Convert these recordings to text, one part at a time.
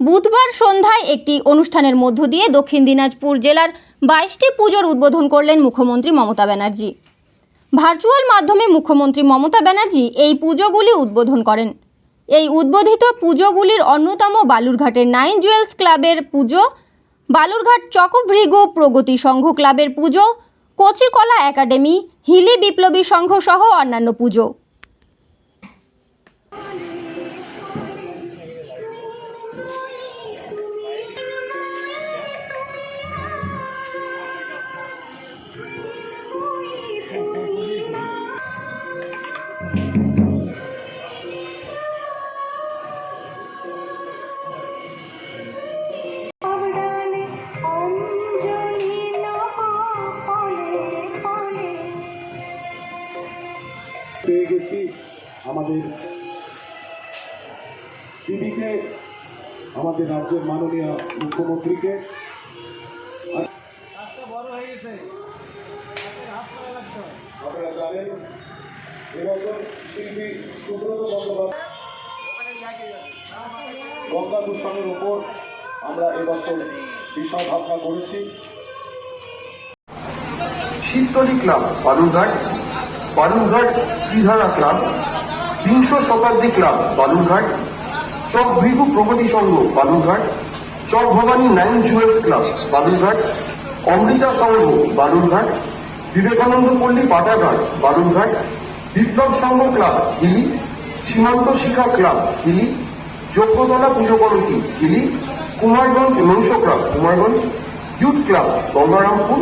বুধবার সন্ধ্যায় একটি অনুষ্ঠানের মধ্য দিয়ে দক্ষিণ দিনাজপুর জেলার বাইশটি পুজোর উদ্বোধন করলেন মুখ্যমন্ত্রী মমতা ব্যানার্জি। ভার্চুয়াল মাধ্যমে মুখ্যমন্ত্রী মমতা ব্যানার্জি এই পুজোগুলি উদ্বোধন করেন। এই উদ্বোধিত পুজোগুলির অন্যতম বালুরঘাটের নাইন জুয়েলস ক্লাবের পুজো, বালুরঘাট চকভৃগু প্রগতি সংঘ ক্লাবের পুজো, কচিকলা একাডেমি, হিলি বিপ্লবী সংঘ সহ অন্যান্য পুজো। পেয়ে গেছি আমাদের দিদিকে আমাদের রাজ্যের মাননীয় মুখ্যমন্ত্রীকে। আপনারা জানেন এবছর শিল্পী সুব্রত বন্দ্যোপাধ্যায় গঙ্গা দূষণের উপর আমরা এবছর বিষয় ভাবনা করেছি। Shitatali club Balurghat. Balurghat Tridhara club, Bingsha Shatabdi club Balurghat, Chak Bhrigu Pragati Sangha Balurghat, Chak Bhabani nine jewels club Balurghat, Amrita Sangha Balurghat, Vivekananda Palli Pataghat Balurghat, Biplab Sangha club Hili Simanta Shikha club Hili যোগ্যতলা Puja committee Hili Kumarganj Naish club Kumarganj, youth club Gangarampur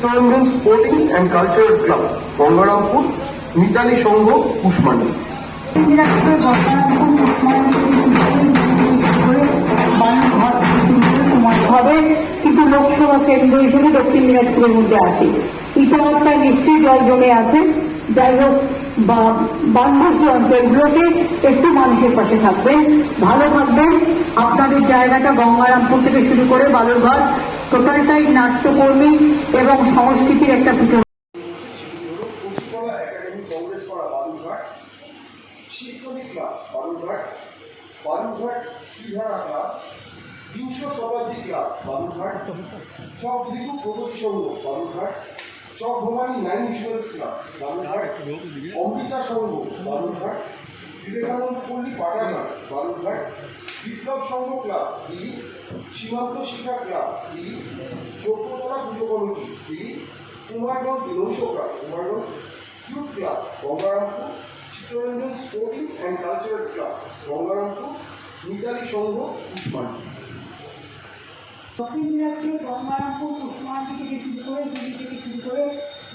Chittaranjan sporting and cultural club Gangarampur Mitali Sangha Kushmandi কিন্তু লোকসভা কেন্দ্র হিসেবে দক্ষিণ দিনাজপুরের মধ্যে আছে। ইতিমধ্যে নিশ্চয়ই জল জমে আছে। যাই হোক, বা বানভাসী অঞ্চলগুলোতে একটু মানুষের পাশে থাকবেন, ভালো থাকবেন। আপনাদের জায়গাটা গঙ্গারামপুর থেকে শুরু করে বালুরঘাট টোটালটাই নাট্যকর্মী এবং সংস্কৃতির একটা পুজো Balurghat Shikshani club Bingsha Shatabdi club Balurghat Chak Bhrigu Pragati Sangha Balurghat Chak Bhabani nine insurance club Balurghat Amrita Sangha Balurghat Vivekananda Palli Pataghat Balurghat Biplab Sangha club Delhi Simanta Shiksha club Delhi Jogyatala Puja Kumarganj club Kumarganj youth club Gangarampur Chittaranjan sporting and cultural club Gangarampur Mitali Sangha Usmani Dakshin Dinajpur Gangarampur কুসমান্ডি থেকে শুরু করে দিল্লি থেকে শুরু করে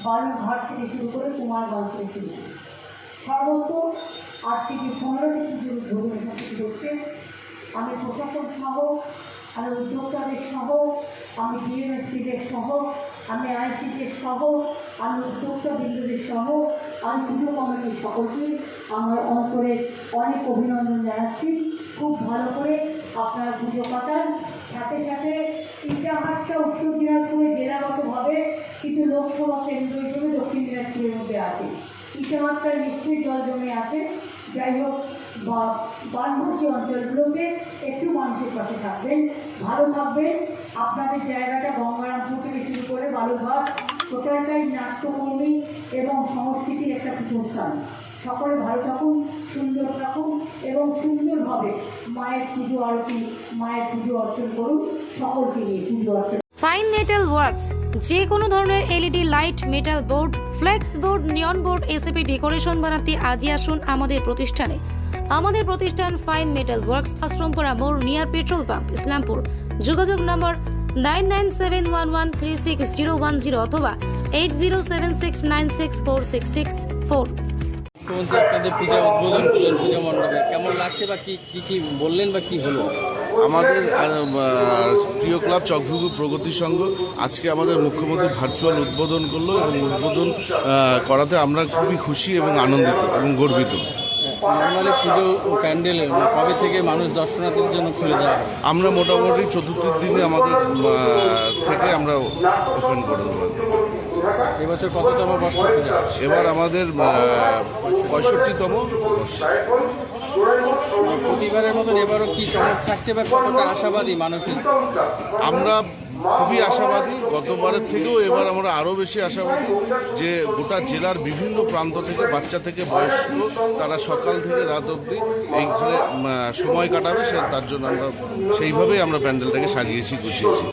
বালুরঘাট থেকে শুরু করে কুমারগঞ্জ থেকে শুরু করে। সর্বত্র আজ থেকে পনেরোটি পুজো ধরুন এখান থেকে হচ্ছে। আমি প্রশাসন সহ আমি উদ্যোক্তাদের সহ, আমি ডিএমএসপিদের সহ, আমি আইসিদের সহ, আমি উদ্যোক্তা বিন্দুদের সহ, আমি পুজো কমিটির সকলকে আমার অন্তরে অনেক অভিনন্দন জানাচ্ছি। খুব ভালো করে আপনারা পুজো কাটান সাথে সাথে ইটাহাটটা উত্তর দিনাজপুরে জেলাগতভাবে কিন্তু লোকসভা কেন্দ্র হিসেবে দক্ষিণ দিনাজপুরের মধ্যে আছে। ইটাহাটটায় নিশ্চয়ই জল জমে আছে। যাই হোক, বা বানভাসী অঞ্চলগুলোতে একটু মানুষের পাশে থাকবেন, ভালো থাকবেন। আপনাদের জায়গাটা গঙ্গারামপুর থেকে শুরু করে বালুরঘাট টোটালটাই নাট্যকর্মী এবং সংস্কৃতির একটা পীঠস্থান। সকলে ভালো থাকুন, সুন্দর থাকুন এবং সুন্দরভাবে মায়ের পুজো আরতি, মায়ের পুজো অর্চন করুন, সকলকে নিয়ে পুজো অর্চন ফাইন মেটাল ওয়ার্কস, যে কোনো ধরনের LED, light, metal board, flex board, neon board ACP decoration বানাতে আজই আসুন আমাদের প্রতিষ্ঠানে। আমাদের প্রতিষ্ঠান ফাইন মেটাল ওয়ার্কস আশ্রমপুরা মোড় নিয়ার পেট্রোল পাম্প, ইসলামপুর। যোগাযোগ number nine nine seven one one three six zero one zero অথবা eight zero seven six nine six four six six four. মুখ্যমন্ত্রী আপনাদের পূজা উদ্বোধন করলেন পূজা মণ্ডপে। কেমন লাগছে বা কি কি বললেন বা কি হলো? আমাদের প্রিয় ক্লাব চকভুগু প্রগতি সংঘ আজকে আমাদের মুখ্যমন্ত্রী ভার্চুয়াল উদ্বোধন করল এবং উদ্বোধন করাতে আমরা খুবই খুশি এবং আনন্দিত এবং গর্বিত। নর্মালি পুজো প্যান্ডেল কবে থেকে মানুষ দর্শনার্থীর জন্য খুলে দেওয়া আমরা মোটামুটি চতুর্থ দিনে আমাদের থেকে আমরা ওপেন করে দেবো। এবছর কততম বর্ষ এবার আমাদের পঁয়ষট্টিতম বর্ষ। প্রতিবারের মতন এবারও কি চমক থাকছে বা কতটা আশাবাদী মানুষের? আমরা খুবই আশাবাদী, গতবারের থেকেও এবার আমরা আরও বেশি আশাবাদী যে গোটা জেলার বিভিন্ন প্রান্ত থেকে বাচ্চা থেকে বয়স্ক তারা সকাল থেকে রাত অবধি এইখানে সময় কাটাবে, সে তার জন্য আমরা সেইভাবেই আমরা প্যান্ডেলটাকে সাজিয়েছি, গুছিয়েছি।